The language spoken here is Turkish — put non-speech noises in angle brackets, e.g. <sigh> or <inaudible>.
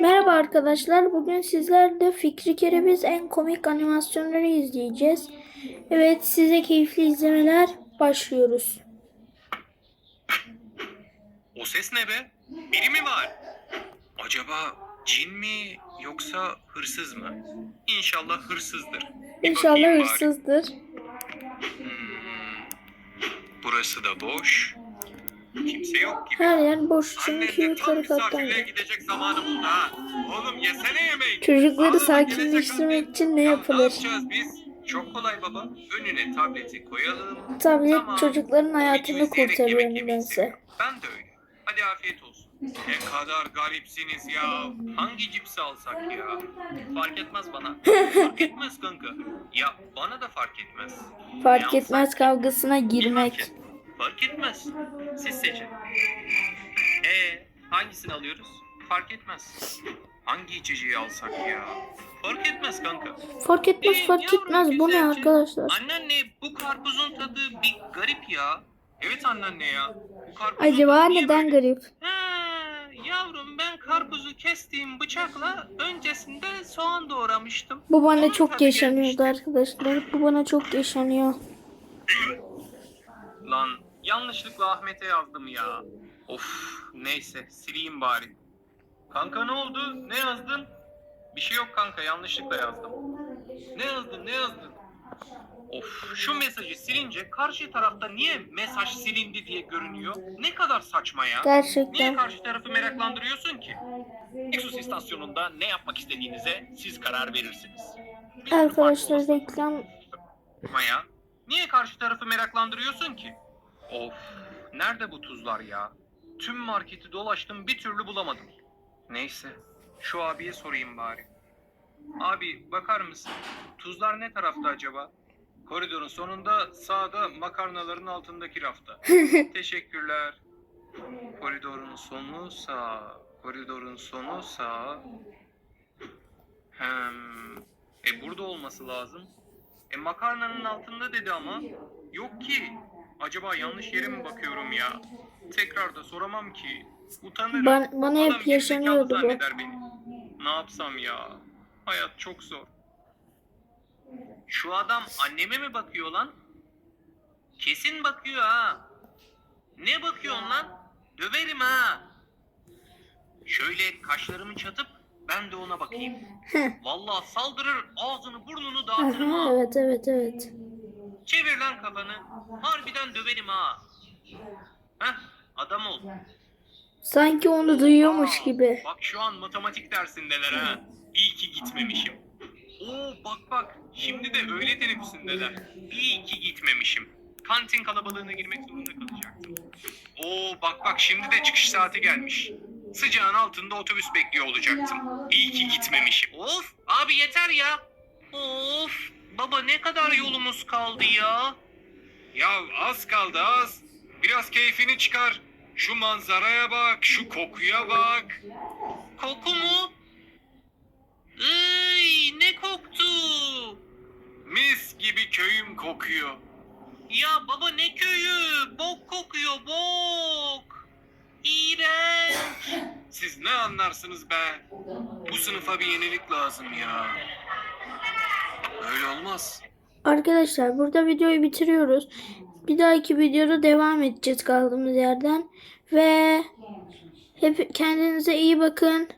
Merhaba arkadaşlar. Bugün sizlerle Fikri Kereviz en komik animasyonları izleyeceğiz. Evet size keyifli izlemeler başlıyoruz. O ses ne be? Biri mi var? Acaba cin mi yoksa hırsız mı? İnşallah hırsızdır. Bir İnşallah bakayım bari. hırsızdır. Hmm. Burası da boş. Kimse yok gibi. Her yer boş çünkü yukarı kattan gidecek zamanı buldu ha. Oğlum yesene yemeği. Çocukları sakinleştirmek için ne Ya yapılır? Ne yapacağız biz? Çok kolay baba. Önüne tableti koyalım. Tablet Tamam. çocukların hayatını kurtarıyor nedense. Ben de öyle. Hadi afiyet olsun. Ne kadar garipsiniz ya. Hangi cipsi alsak ya? Fark etmez bana. Fark etmez kanka. Ya bana da fark etmez. Fark Ne etmez alsak? kavgasına girmek. Fark etmez. Siz seçin. Ee, hangisini alıyoruz? Fark etmez. Hangi içeceği alsak ya? Fark etmez kanka. Fark etmez Ee, fark yavrum, etmez. Bu ne arkadaşlar? Anneanne bu karpuzun tadı bir garip ya. Evet anneanne ya. Bu karpuzun Acaba neden böyle? garip? Ha, yavrum ben karpuzu kestiğim bıçakla öncesinde soğan doğramıştım. Bu bana Onun çok yaşanıyordu gelmişti. arkadaşlar. Bu bana çok yaşanıyor. <laughs> Yanlışlıkla Ahmet'e yazdım ya. Of neyse sileyim bari. Kanka ne oldu? Ne yazdın? Bir şey yok kanka yanlışlıkla yazdım. Ne yazdın ne yazdın? Of şu mesajı silince karşı tarafta niye mesaj silindi diye görünüyor? Ne kadar saçma ya. Niye Gerçekten. karşı tarafı meraklandırıyorsun ki? Exos istasyonunda ne yapmak istediğinize siz karar verirsiniz. Arkadaşlar reklam Maya, niye karşı tarafı meraklandırıyorsun ki? Of, nerede bu tuzlar ya? Tüm marketi dolaştım bir türlü bulamadım. Neyse, şu abiye sorayım bari. Abi bakar mısın? Tuzlar ne tarafta acaba? Koridorun sonunda sağda makarnaların altındaki rafta. <laughs> Teşekkürler. Koridorun sonu sağ. Koridorun sonu sağ. Hem. E burada olması lazım. E makarnanın altında dedi ama. Yok ki. Acaba yanlış yere mi bakıyorum ya? Tekrar da soramam ki. Utanırım. Ban- bana hep Adam gerizekalı yaşanıyordu bu. beni. Ne yapsam ya? Hayat çok zor. Şu adam anneme mi bakıyor lan? Kesin bakıyor ha. Ne bakıyorsun lan? Döverim ha. Şöyle kaşlarımı çatıp ben de ona bakayım. Vallahi saldırır ağzını burnunu dağıtırım ha. evet evet evet. Çevir lan kafanı. Harbiden döverim ha. Heh adam ol. Sanki onu duyuyormuş Aa, gibi. Bak şu an matematik dersindeler ha. İyi ki gitmemişim. Oo bak bak şimdi de öğle teneffüsündeler. İyi ki gitmemişim. Kantin kalabalığına girmek zorunda kalacaktım. Oo bak bak şimdi de çıkış saati gelmiş. Sıcağın altında otobüs bekliyor olacaktım. İyi ki gitmemişim. Of abi yeter ya. Of baba ne kadar yolumuz kaldı ya. Ya az kaldı az. Biraz keyfini çıkar. Şu manzaraya bak, şu kokuya bak. Koku mu? Iy, ne koktu? Mis gibi köyüm kokuyor. Ya baba ne köyü? Bok kokuyor, bok. İğrenç. Siz ne anlarsınız be? Bu sınıfa bir yenilik lazım ya. Öyle olmaz. Arkadaşlar burada videoyu bitiriyoruz. Bir dahaki videoda devam edeceğiz kaldığımız yerden. Ve hep kendinize iyi bakın.